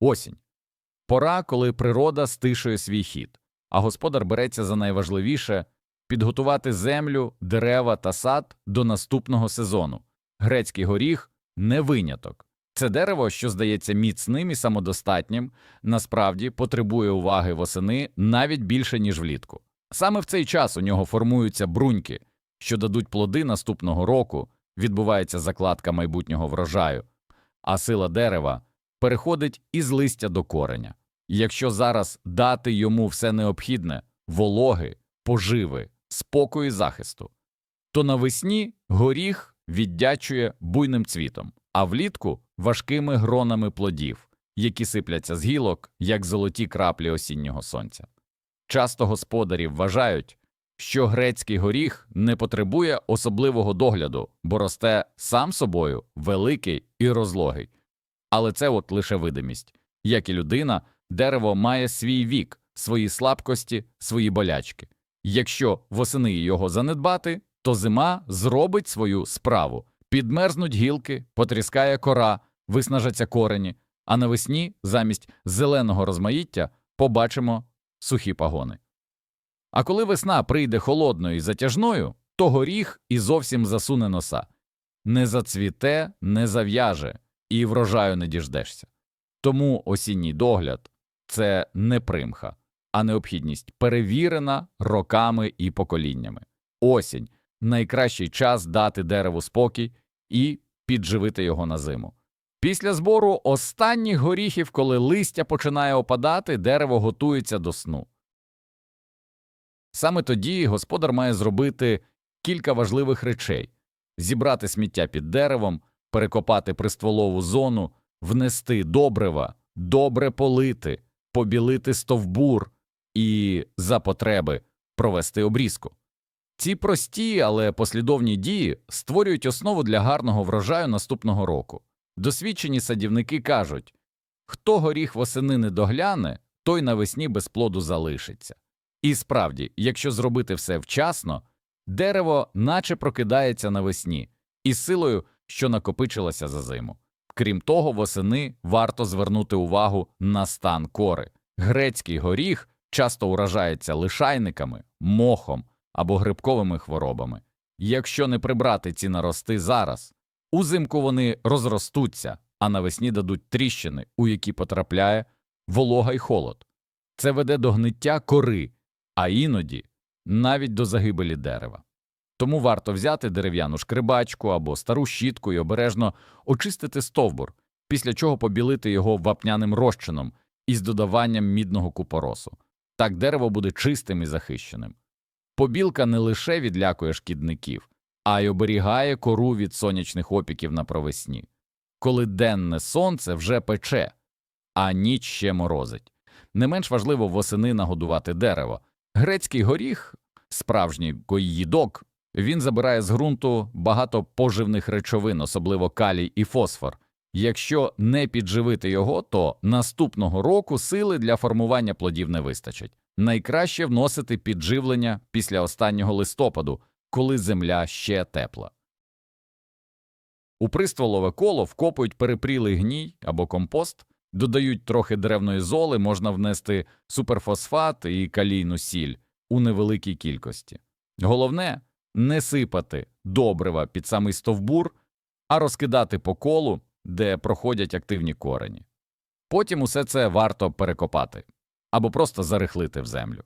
Осінь. Пора, коли природа стишує свій хід, а господар береться за найважливіше підготувати землю, дерева та сад до наступного сезону. Грецький горіх не виняток. Це дерево, що здається міцним і самодостатнім, насправді потребує уваги восени навіть більше, ніж влітку. Саме в цей час у нього формуються бруньки, що дадуть плоди наступного року, відбувається закладка майбутнього врожаю, а сила дерева переходить із листя до кореня. Якщо зараз дати йому все необхідне вологи, поживи, спокою і захисту, то навесні горіх віддячує буйним цвітом, а влітку важкими гронами плодів, які сипляться з гілок, як золоті краплі осіннього сонця. Часто господарі вважають, що грецький горіх не потребує особливого догляду, бо росте сам собою великий і розлогий. Але це от лише видимість. Як і людина, дерево має свій вік, свої слабкості, свої болячки. Якщо восени його занедбати, то зима зробить свою справу. Підмерзнуть гілки, потріскає кора, виснажаться корені, а навесні замість зеленого розмаїття побачимо сухі пагони. А коли весна прийде холодною і затяжною, то горіх і зовсім засуне носа. Не зацвіте, не зав'яже, і врожаю не діждешся. Тому осінній догляд це не примха, а необхідність, перевірена роками і поколіннями. Осінь найкращий час дати дереву спокій і підживити його на зиму. Після збору останніх горіхів, коли листя починає опадати, дерево готується до сну. Саме тоді господар має зробити кілька важливих речей зібрати сміття під деревом, перекопати пристволову зону, внести добрива, добре полити, побілити стовбур і, за потреби, провести обрізку. Ці прості, але послідовні дії створюють основу для гарного врожаю наступного року. Досвідчені садівники кажуть хто горіх восени не догляне, той навесні без плоду залишиться. І справді, якщо зробити все вчасно, дерево наче прокидається навесні із силою, що накопичилася за зиму. Крім того, восени варто звернути увагу на стан кори. Грецький горіх часто уражається лишайниками, мохом або грибковими хворобами. Якщо не прибрати ці нарости зараз, узимку вони розростуться, а навесні дадуть тріщини, у які потрапляє волога й холод. Це веде до гниття кори, а іноді навіть до загибелі дерева. Тому варто взяти дерев'яну шкрибачку або стару щітку і обережно очистити стовбур, після чого побілити його вапняним розчином із додаванням мідного купоросу. Так дерево буде чистим і захищеним. Побілка не лише відлякує шкідників, а й оберігає кору від сонячних опіків на провесні, коли денне сонце вже пече, а ніч ще морозить. Не менш важливо восени нагодувати дерево. Грецький горіх, справжній їдок, він забирає з ґрунту багато поживних речовин, особливо калій і фосфор. Якщо не підживити його, то наступного року сили для формування плодів не вистачить. Найкраще вносити підживлення після останнього листопаду, коли земля ще тепла. У пристволове коло вкопують перепрілий гній або компост, додають трохи древної золи, можна внести суперфосфат і калійну сіль у невеликій кількості. Головне не сипати добрива під самий стовбур, а розкидати по колу, де проходять активні корені. Потім усе це варто перекопати або просто зарихлити в землю.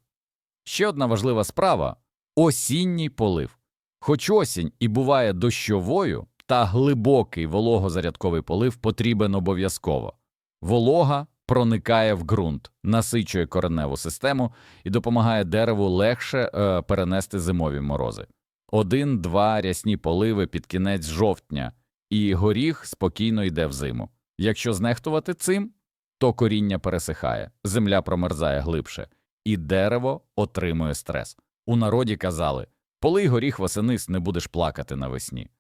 Ще одна важлива справа осінній полив. Хоч осінь і буває дощовою, та глибокий вологозарядковий полив потрібен обов'язково. Волога проникає в ґрунт, насичує кореневу систему і допомагає дереву легше е, перенести зимові морози. Один-два рясні поливи під кінець жовтня, і горіх спокійно йде в зиму. Якщо знехтувати цим, то коріння пересихає, земля промерзає глибше, і дерево отримує стрес. У народі казали полий горіх восенис не будеш плакати навесні.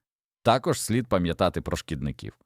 Також слід пам'ятати про шкідників.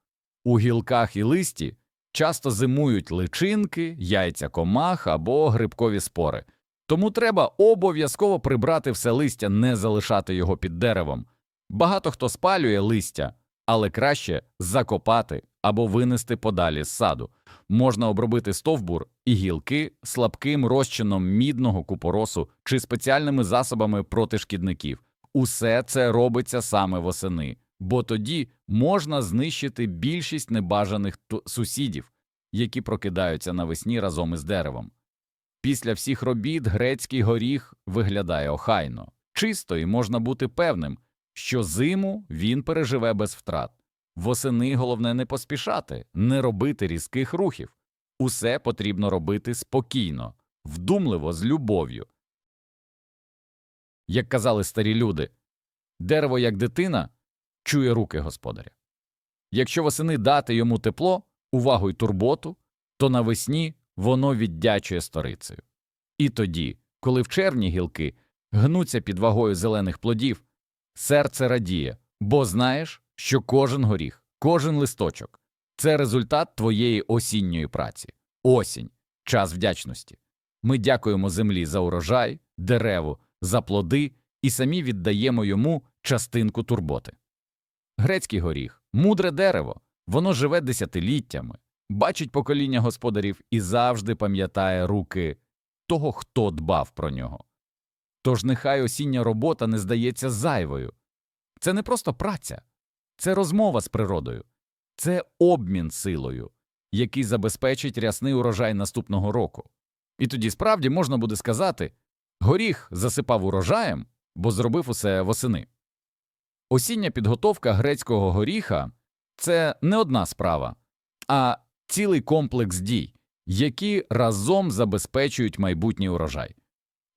У гілках і листі часто зимують личинки, яйця комах або грибкові спори, тому треба обов'язково прибрати все листя, не залишати його під деревом. Багато хто спалює листя, але краще закопати або винести подалі з саду. можна обробити стовбур і гілки слабким розчином мідного купоросу чи спеціальними засобами проти шкідників. Усе це робиться саме восени, бо тоді можна знищити більшість небажаних сусідів, які прокидаються навесні разом із деревом. Після всіх робіт грецький горіх виглядає охайно, чисто і можна бути певним, що зиму він переживе без втрат. Восени головне не поспішати, не робити різких рухів. Усе потрібно робити спокійно, вдумливо, з любов'ю. Як казали старі люди, дерево, як дитина, чує руки господаря. Якщо восени дати йому тепло, увагу й турботу, то навесні воно віддячує сторицею. І тоді, коли в червні гілки гнуться під вагою зелених плодів, серце радіє, бо знаєш, що кожен горіх, кожен листочок це результат твоєї осінньої праці. Осінь час вдячності. Ми дякуємо землі за урожай, дереву, за плоди і самі віддаємо йому частинку турботи. Грецький горіх мудре дерево, воно живе десятиліттями, бачить покоління господарів і завжди пам'ятає руки того, хто дбав про нього. Тож нехай осіння робота не здається зайвою. Це не просто праця, це розмова з природою, це обмін силою, який забезпечить рясний урожай наступного року. І тоді справді можна буде сказати горіх засипав урожаєм, бо зробив усе восени. Осіння підготовка грецького горіха це не одна справа, а цілий комплекс дій, які разом забезпечують майбутній урожай.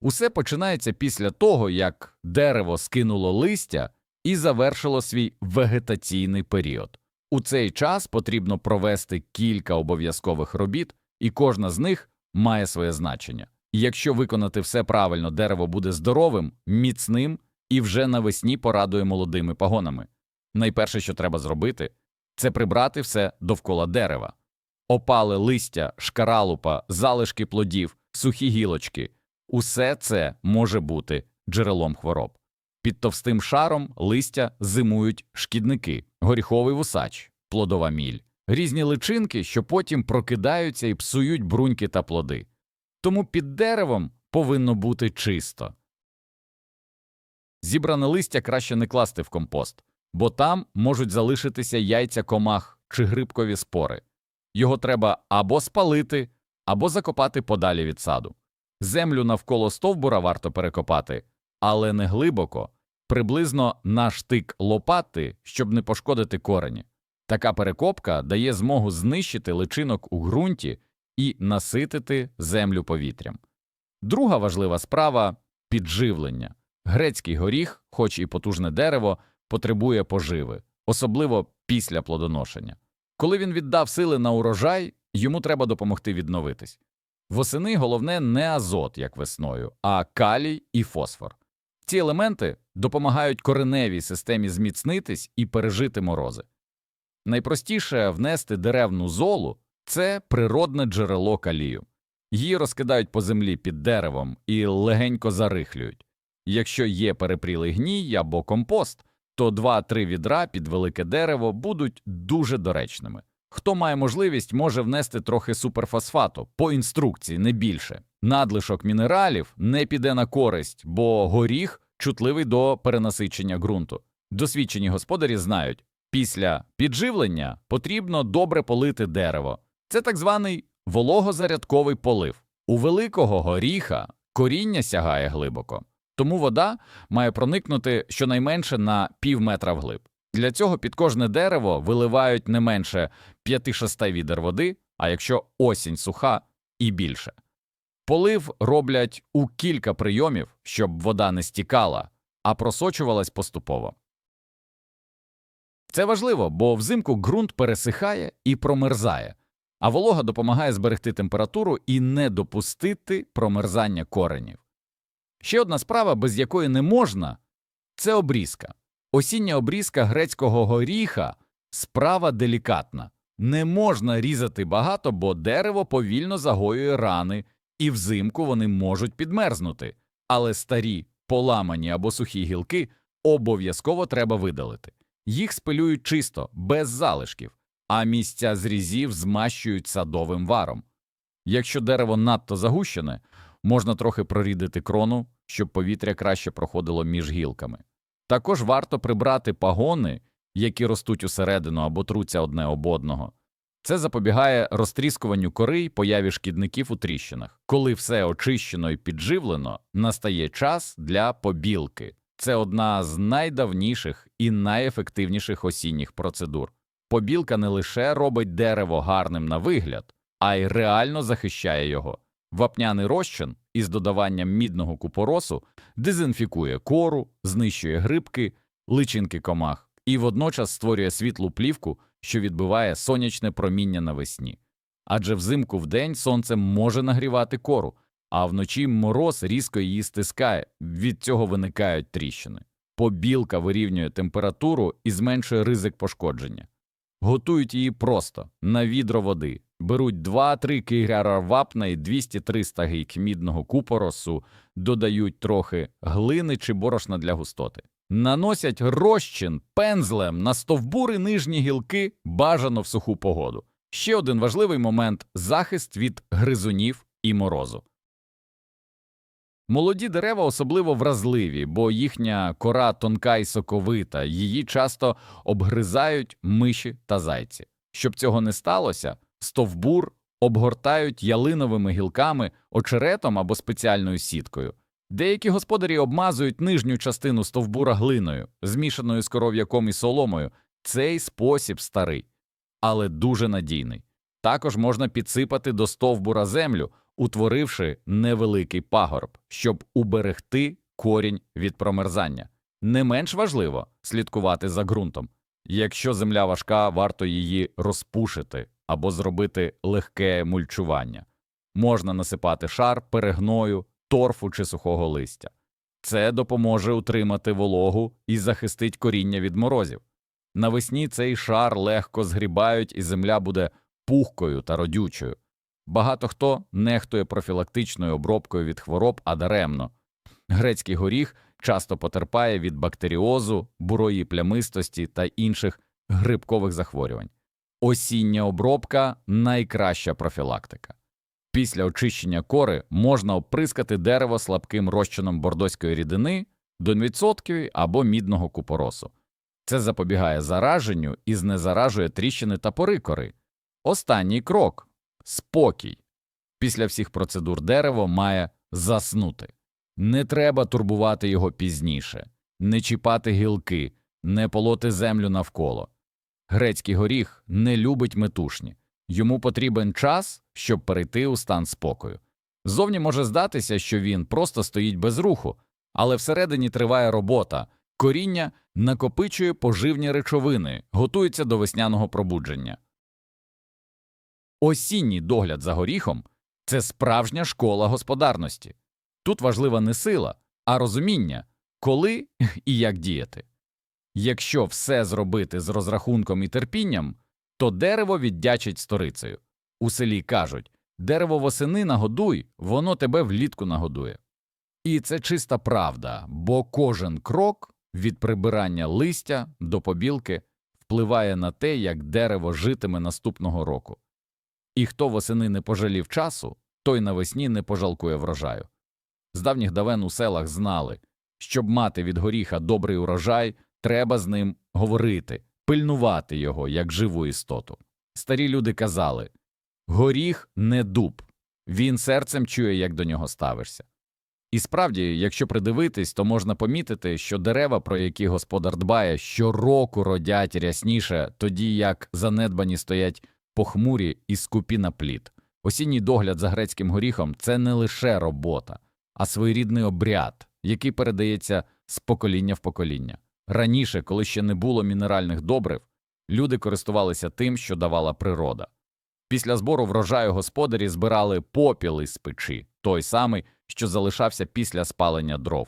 Усе починається після того, як дерево скинуло листя і завершило свій вегетаційний період. У цей час потрібно провести кілька обов'язкових робіт, і кожна з них має своє значення. Якщо виконати все правильно, дерево буде здоровим, міцним і вже навесні порадує молодими пагонами. Найперше, що треба зробити, це прибрати все довкола дерева. Опали листя, шкаралупа, залишки плодів, сухі гілочки усе це може бути джерелом хвороб. Під товстим шаром листя зимують шкідники, горіховий вусач, плодова міль, різні личинки, що потім прокидаються і псують бруньки та плоди. Тому під деревом повинно бути чисто. Зібране листя краще не класти в компост, бо там можуть залишитися яйця комах чи грибкові спори. Його треба або спалити, або закопати подалі від саду. Землю навколо стовбура варто перекопати, але не глибоко, приблизно на штик лопати, щоб не пошкодити корені. Така перекопка дає змогу знищити личинок у ґрунті і наситити землю повітрям. Друга важлива справа підживлення. Грецький горіх, хоч і потужне дерево, потребує поживи, особливо після плодоношення. Коли він віддав сили на урожай, йому треба допомогти відновитись. Восени головне не азот, як весною, а калій і фосфор. Ці елементи допомагають кореневій системі зміцнитись і пережити морози. Найпростіше внести деревну золу це природне джерело калію. Її розкидають по землі під деревом і легенько зарихлюють. Якщо є перепрілий гній або компост, то 2-3 відра під велике дерево будуть дуже доречними. Хто має можливість, може внести трохи суперфосфату по інструкції, не більше. Надлишок мінералів не піде на користь, бо горіх чутливий до перенасичення ґрунту. Досвідчені господарі знають, після підживлення потрібно добре полити дерево. Це так званий вологозарядковий полив. У великого горіха коріння сягає глибоко, тому вода має проникнути щонайменше на пів метра вглиб. Для цього під кожне дерево виливають не менше 5-6 відер води, а якщо осінь суха і більше. Полив роблять у кілька прийомів, щоб вода не стікала, а просочувалась поступово. Це важливо, бо взимку ґрунт пересихає і промерзає, а волога допомагає зберегти температуру і не допустити промерзання коренів. Ще одна справа, без якої не можна, це обрізка. Осіння обрізка грецького горіха справа делікатна. Не можна різати багато, бо дерево повільно загоює рани, і взимку вони можуть підмерзнути. Але старі, поламані або сухі гілки обов'язково треба видалити. Їх спилюють чисто, без залишків, а місця зрізів змащують садовим варом. Якщо дерево надто загущене, можна трохи прорідити крону, щоб повітря краще проходило між гілками. Також варто прибрати пагони, які ростуть усередину або труться одне об одного. Це запобігає розтріскуванню кори й появі шкідників у тріщинах. Коли все очищено і підживлено, настає час для побілки. Це одна з найдавніших і найефективніших осінніх процедур. Побілка не лише робить дерево гарним на вигляд, а й реально захищає його. Вапняний розчин із додаванням мідного купоросу дезінфікує кору, знищує грибки, личинки комах і водночас створює світлу плівку, що відбиває сонячне проміння навесні. Адже взимку вдень сонце може нагрівати кору, а вночі мороз різко її стискає, від цього виникають тріщини. Побілка вирівнює температуру і зменшує ризик пошкодження. Готують її просто на відро води. Беруть 2-3 кігара вапна і 200-300 гійк мідного купоросу, додають трохи глини чи борошна для густоти. Наносять розчин пензлем на стовбури нижні гілки, бажано в суху погоду. Ще один важливий момент захист від гризунів і морозу. Молоді дерева особливо вразливі, бо їхня кора тонка і соковита, її часто обгризають миші та зайці. Щоб цього не сталося, стовбур обгортають ялиновими гілками, очеретом або спеціальною сіткою. Деякі господарі обмазують нижню частину стовбура глиною, змішаною з коров'яком і соломою. Цей спосіб старий, але дуже надійний. Також можна підсипати до стовбура землю, утворивши невеликий пагорб, щоб уберегти корінь від промерзання. Не менш важливо слідкувати за ґрунтом. Якщо земля важка, варто її розпушити або зробити легке мульчування. Можна насипати шар перегною, торфу чи сухого листя. Це допоможе утримати вологу і захистить коріння від морозів. Навесні цей шар легко згрібають, і земля буде пухкою та родючою. Багато хто нехтує профілактичною обробкою від хвороб, а даремно. Грецький горіх часто потерпає від бактеріозу, бурої плямистості та інших грибкових захворювань. Осіння обробка найкраща профілактика. Після очищення кори можна оприскати дерево слабким розчином бордоської рідини до 1% або мідного купоросу. Це запобігає зараженню і знезаражує тріщини та пори кори. Останній крок спокій. Після всіх процедур дерево має заснути. Не треба турбувати його пізніше, не чіпати гілки, не полоти землю навколо. Грецький горіх не любить метушні. Йому потрібен час, щоб перейти у стан спокою. Зовні може здатися, що він просто стоїть без руху, але всередині триває робота, коріння накопичує поживні речовини, готується до весняного пробудження. Осінній догляд за горіхом це справжня школа господарності. Тут важлива не сила, а розуміння, коли і як діяти. Якщо все зробити з розрахунком і терпінням, то дерево віддячить сторицею. У селі кажуть дерево восени нагодуй, воно тебе влітку нагодує. І це чиста правда, бо кожен крок від прибирання листя до побілки впливає на те, як дерево житиме наступного року. І хто восени не пожалів часу, той навесні не пожалкує врожаю. З давніх давен у селах знали, щоб мати від горіха добрий урожай, треба з ним говорити, пильнувати його як живу істоту. Старі люди казали горіх не дуб, він серцем чує, як до нього ставишся. І справді, якщо придивитись, то можна помітити, що дерева, про які господар дбає, щороку родять рясніше, тоді як занедбані стоять похмурі і скупі на плід. Осінній догляд за грецьким горіхом це не лише робота, а своєрідний обряд, який передається з покоління в покоління. Раніше, коли ще не було мінеральних добрив, люди користувалися тим, що давала природа. Після збору врожаю господарі збирали попіл із печі, той самий, що залишався після спалення дров,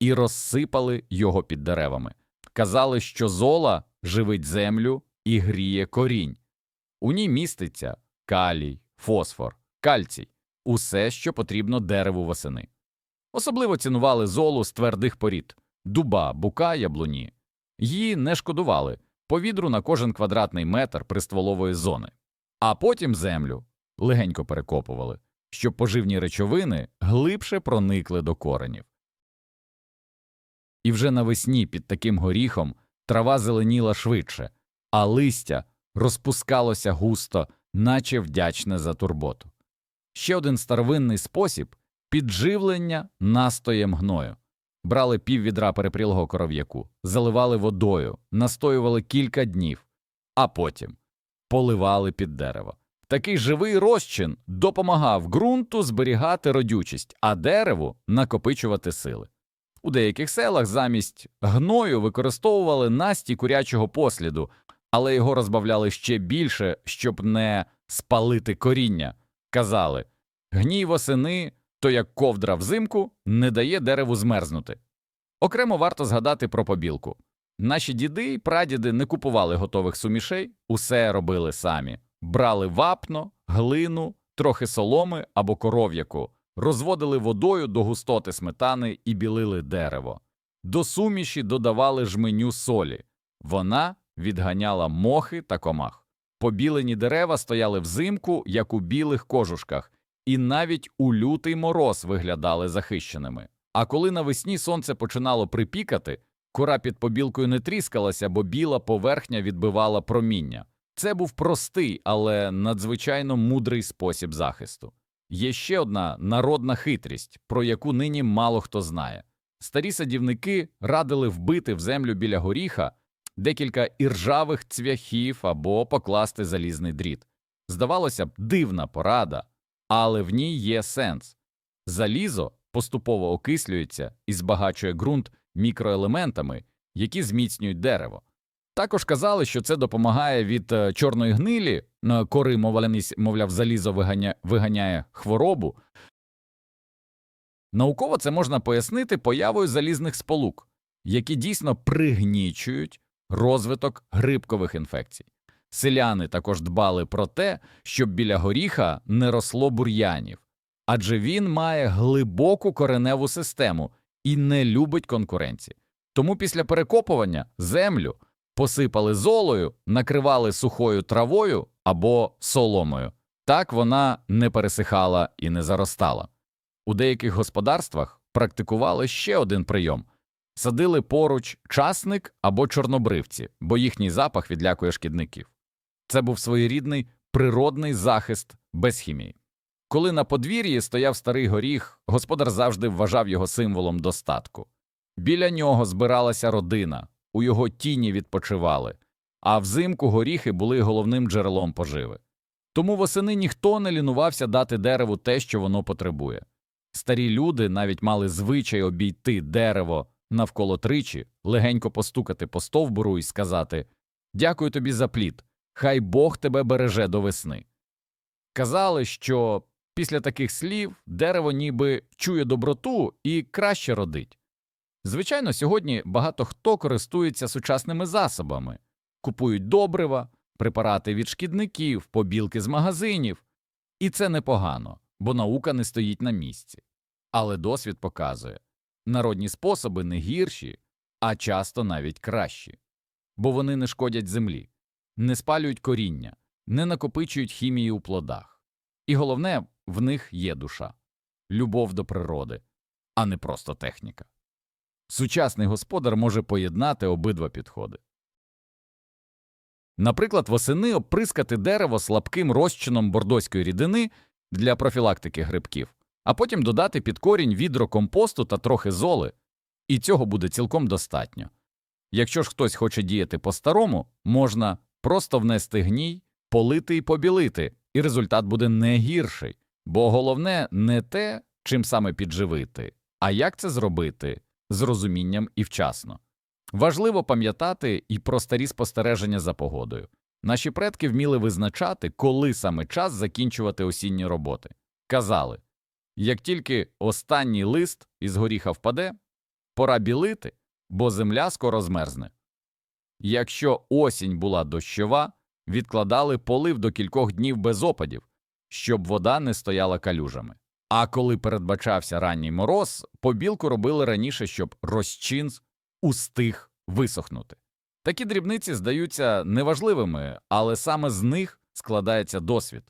і розсипали його під деревами. Казали, що зола живить землю і гріє корінь. У ній міститься калій, фосфор, кальцій усе, що потрібно дереву восени. Особливо цінували золу з твердих порід дуба, бука, яблуні. Її не шкодували, по відру на кожен квадратний метр пристволової зони, а потім землю легенько перекопували, щоб поживні речовини глибше проникли до коренів. І вже навесні під таким горіхом трава зеленіла швидше, а листя розпускалося густо, наче вдячне за турботу. Ще один старовинний спосіб підживлення настоєм гною. Брали піввідра перепрілого коров'яку, заливали водою, настоювали кілька днів, а потім поливали під дерево. Такий живий розчин допомагав ґрунту зберігати родючість, а дереву накопичувати сили. У деяких селах замість гною використовували насті курячого посліду, але його розбавляли ще більше, щоб не спалити коріння. Казали гній восени, то як ковдра взимку, не дає дереву змерзнути. Окремо варто згадати про побілку. Наші діди й прадіди не купували готових сумішей, усе робили самі. Брали вапно, глину, трохи соломи або коров'яку, розводили водою до густоти сметани і білили дерево. До суміші додавали жменю солі. Вона відганяла мохи та комах. Побілені дерева стояли взимку, як у білих кожушках, і навіть у лютий мороз виглядали захищеними. А коли навесні сонце починало припікати, кора під побілкою не тріскалася, бо біла поверхня відбивала проміння. Це був простий, але надзвичайно мудрий спосіб захисту. Є ще одна народна хитрість, про яку нині мало хто знає. Старі садівники радили вбити в землю біля горіха декілька іржавих цвяхів або покласти залізний дріт. Здавалося б, дивна порада, але в ній є сенс. Залізо поступово окислюється і збагачує ґрунт мікроелементами, які зміцнюють дерево. Також казали, що це допомагає від е, чорної гнилі, кори, мовляв, залізо виганя, виганяє хворобу. Науково це можна пояснити появою залізних сполук, які дійсно пригнічують розвиток грибкових інфекцій. Селяни також дбали про те, щоб біля горіха не росло бур'янів, адже він має глибоку кореневу систему і не любить конкуренції. Тому після перекопування землю посипали золою, накривали сухою травою або соломою. Так вона не пересихала і не заростала. У деяких господарствах практикували ще один прийом садили поруч часник або чорнобривці, бо їхній запах відлякує шкідників. Це був своєрідний природний захист без хімії. Коли на подвір'ї стояв старий горіх, господар завжди вважав його символом достатку. Біля нього збиралася родина, у його тіні відпочивали, а взимку горіхи були головним джерелом поживи. Тому восени ніхто не лінувався дати дереву те, що воно потребує. Старі люди навіть мали звичай обійти дерево навколо тричі, легенько постукати по стовбуру і сказати Дякую тобі за плід, хай Бог тебе береже до весни. Казали, що після таких слів дерево ніби чує доброту і краще родить. Звичайно, сьогодні багато хто користується сучасними засобами, купують добрива, препарати від шкідників, побілки з магазинів, і це непогано, бо наука не стоїть на місці. Але досвід показує народні способи не гірші, а часто навіть кращі, бо вони не шкодять землі, не спалюють коріння, не накопичують хімії у плодах. І головне, в них є душа, любов до природи, а не просто техніка. Сучасний господар може поєднати обидва підходи. Наприклад, восени оприскати дерево слабким розчином бордоської рідини для профілактики грибків, а потім додати під корінь відро компосту та трохи золи, і цього буде цілком достатньо. Якщо ж хтось хоче діяти по-старому, можна просто внести гній, полити і побілити, і результат буде не гірший, бо головне не те, чим саме підживити, а як це зробити з розумінням і вчасно. Важливо пам'ятати і про старі спостереження за погодою. Наші предки вміли визначати, коли саме час закінчувати осінні роботи. Казали як тільки останній лист із горіха впаде, пора білити, бо земля скоро змерзне. Якщо осінь була дощова, відкладали полив до кількох днів без опадів, щоб вода не стояла калюжами. А коли передбачався ранній мороз, побілку робили раніше, щоб розчин устиг висохнути. Такі дрібниці здаються неважливими, але саме з них складається досвід,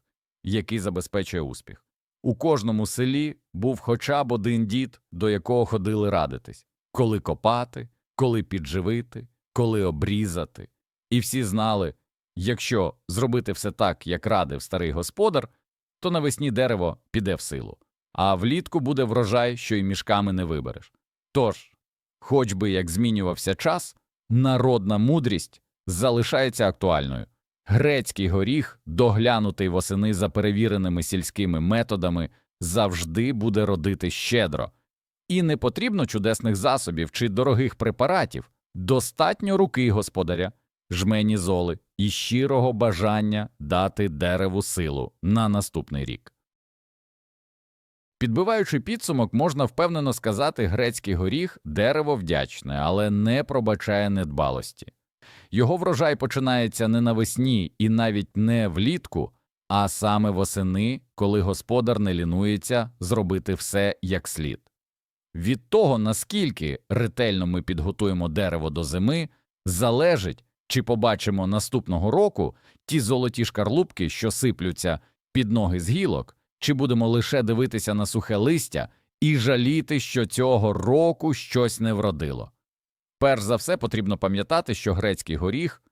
який забезпечує успіх. У кожному селі був хоча б один дід, до якого ходили радитись, коли копати, коли підживити, коли обрізати. І всі знали, якщо зробити все так, як радив старий господар, то навесні дерево піде в силу, а влітку буде врожай, що й мішками не вибереш. Тож, хоч би як змінювався час, народна мудрість залишається актуальною. Грецький горіх, доглянутий восени за перевіреними сільськими методами, завжди буде родити щедро. І не потрібно чудесних засобів чи дорогих препаратів, достатньо руки господаря, жмені золи і щирого бажання дати дереву силу на наступний рік. Підбиваючи підсумок, можна впевнено сказати, грецький горіх дерево вдячне, але не пробачає недбалості. Його врожай починається не навесні і навіть не влітку, а саме восени, коли господар не лінується зробити все як слід. Від того, наскільки ретельно ми підготуємо дерево до зими, залежить, чи побачимо наступного року ті золоті шкарлупки, що сиплються під ноги з гілок, чи будемо лише дивитися на сухе листя і жаліти, що цього року щось не вродило. Перш за все потрібно пам'ятати, що грецький горіх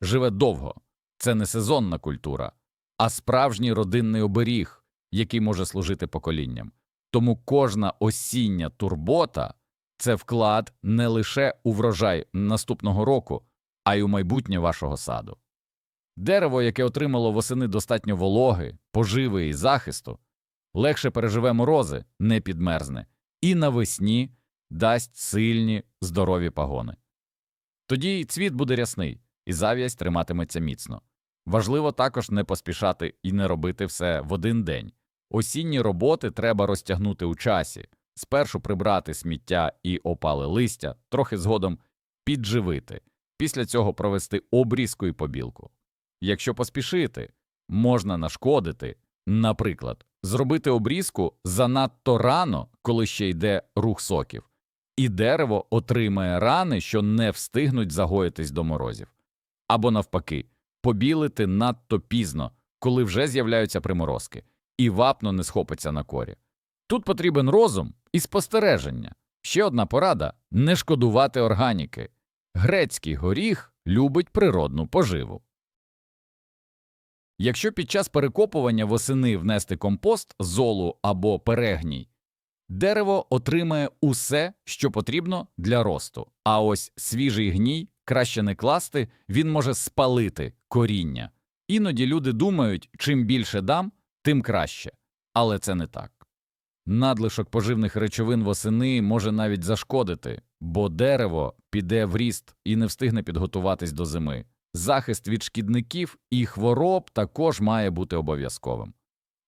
живе довго, це не сезонна культура, а справжній родинний оберіг, який може служити поколінням. Тому кожна осіння турбота це вклад не лише у врожай наступного року, а й у майбутнє вашого саду. Дерево, яке отримало восени достатньо вологи, поживи і захисту, легше переживе морози, не підмерзне, і навесні дасть сильні здорові пагони. Тоді й цвіт буде рясний, і зав'язь триматиметься міцно. Важливо також не поспішати і не робити все в один день. Осінні роботи треба розтягнути у часі, спершу прибрати сміття і опале листя, трохи згодом підживити, після цього провести обрізку і побілку. Якщо поспішити, можна нашкодити, наприклад, зробити обрізку занадто рано, коли ще йде рух соків, і дерево отримає рани, що не встигнуть загоїтись до морозів, або навпаки, побілити надто пізно, коли вже з'являються приморозки, і вапно не схопиться на корі. Тут потрібен розум і спостереження. Ще одна порада не шкодувати органіки. Грецький горіх любить природну поживу. Якщо під час перекопування восени внести компост, золу або перегній, дерево отримає усе, що потрібно для росту, а ось свіжий гній краще не класти, він може спалити коріння. Іноді люди думають, чим більше дам, тим краще, але це не так. Надлишок поживних речовин восени може навіть зашкодити, бо дерево піде в ріст і не встигне підготуватись до зими. Захист від шкідників і хвороб також має бути обов'язковим.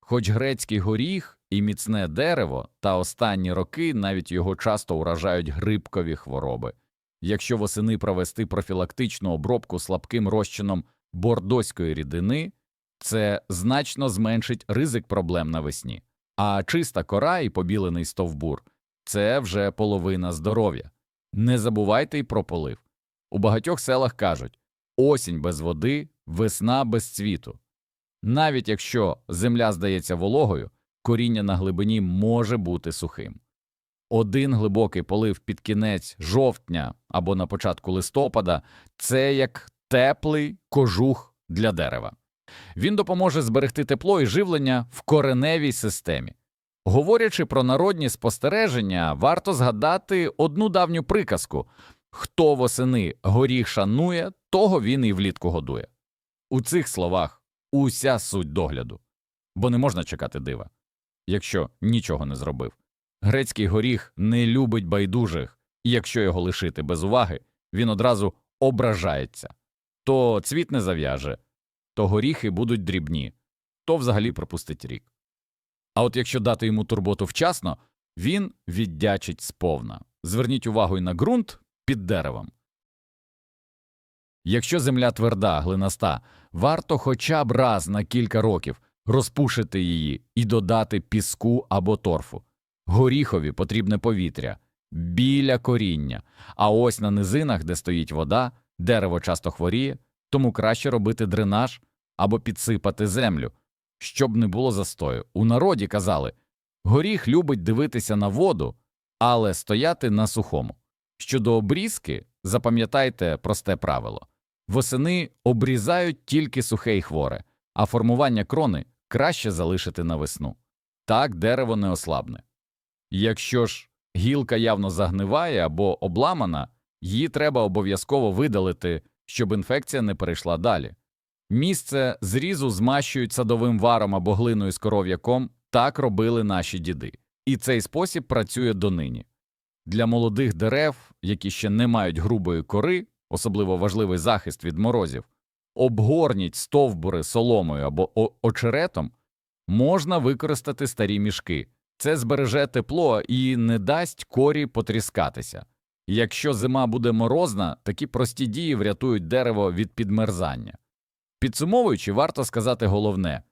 Хоч грецький горіх і міцне дерево, та останні роки навіть його часто уражають грибкові хвороби. Якщо восени провести профілактичну обробку слабким розчином бордоської рідини, це значно зменшить ризик проблем навесні. А чиста кора і побілений стовбур це вже половина здоров'я. Не забувайте й про полив. У багатьох селах кажуть осінь без води, весна без цвіту. Навіть якщо земля здається вологою, коріння на глибині може бути сухим. Один глибокий полив під кінець жовтня або на початку листопада це як теплий кожух для дерева. Він допоможе зберегти тепло і живлення в кореневій системі. Говорячи про народні спостереження, варто згадати одну давню приказку хто восени горіх шанує, того він і влітку годує. У цих словах уся суть догляду, бо не можна чекати дива, якщо нічого не зробив. Грецький горіх не любить байдужих, і якщо його лишити без уваги, він одразу ображається то цвіт не зав'яже, то горіхи будуть дрібні, то взагалі пропустить рік. А от якщо дати йому турботу вчасно, він віддячить сповна. Зверніть увагу й на ґрунт під деревом. Якщо земля тверда, глинаста, варто хоча б раз на кілька років розпушити її і додати піску або торфу. Горіхові потрібне повітря біля коріння, а ось на низинах, де стоїть вода, Дерево часто хворіє, тому краще робити дренаж або підсипати землю, щоб не було застою. У народі казали горіх любить дивитися на воду, але стояти на сухому. Щодо обрізки, запам'ятайте просте правило восени обрізають тільки сухе й хворе, а формування крони краще залишити на весну. Так дерево не ослабне. Якщо ж гілка явно загниває або обламана, її треба обов'язково видалити, щоб інфекція не перейшла далі. Місце зрізу змащують садовим варом або глиною з коров'яком, так робили наші діди. І цей спосіб працює донині. Для молодих дерев, які ще не мають грубої кори, особливо важливий захист від морозів, обгорніть стовбури соломою або очеретом, можна використати старі мішки. Це збереже тепло і не дасть корі потріскатися. Якщо зима буде морозна, такі прості дії врятують дерево від підмерзання. Підсумовуючи, варто сказати головне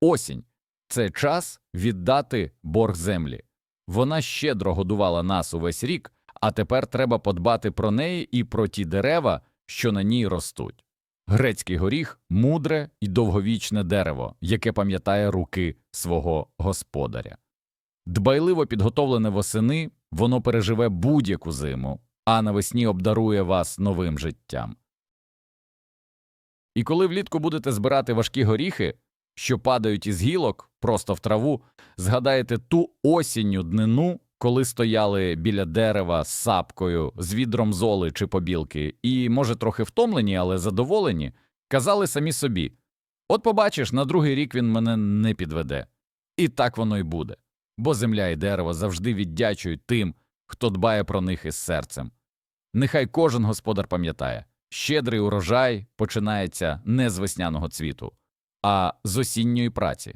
осінь це час віддати борг землі. Вона щедро годувала нас увесь рік, а тепер треба подбати про неї і про ті дерева, що на ній ростуть. Грецький горіх мудре і довговічне дерево, яке пам'ятає руки свого господаря. Дбайливо підготовлене восени, воно переживе будь-яку зиму, а навесні обдарує вас новим життям. І коли влітку будете збирати важкі горіхи, що падають із гілок просто в траву, згадаєте ту осінню днину, коли стояли біля дерева з сапкою, з відром золи чи побілки, і, може, трохи втомлені, але задоволені, казали самі собі От побачиш, на другий рік він мене не підведе. І так воно й буде, бо земля і дерево завжди віддячують тим, хто дбає про них із серцем. Нехай кожен господар пам'ятає, щедрий урожай починається не з весняного цвіту, а з осінньої праці.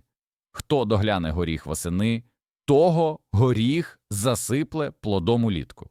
Хто догляне горіх восени, того горіх засипле плодом улітку.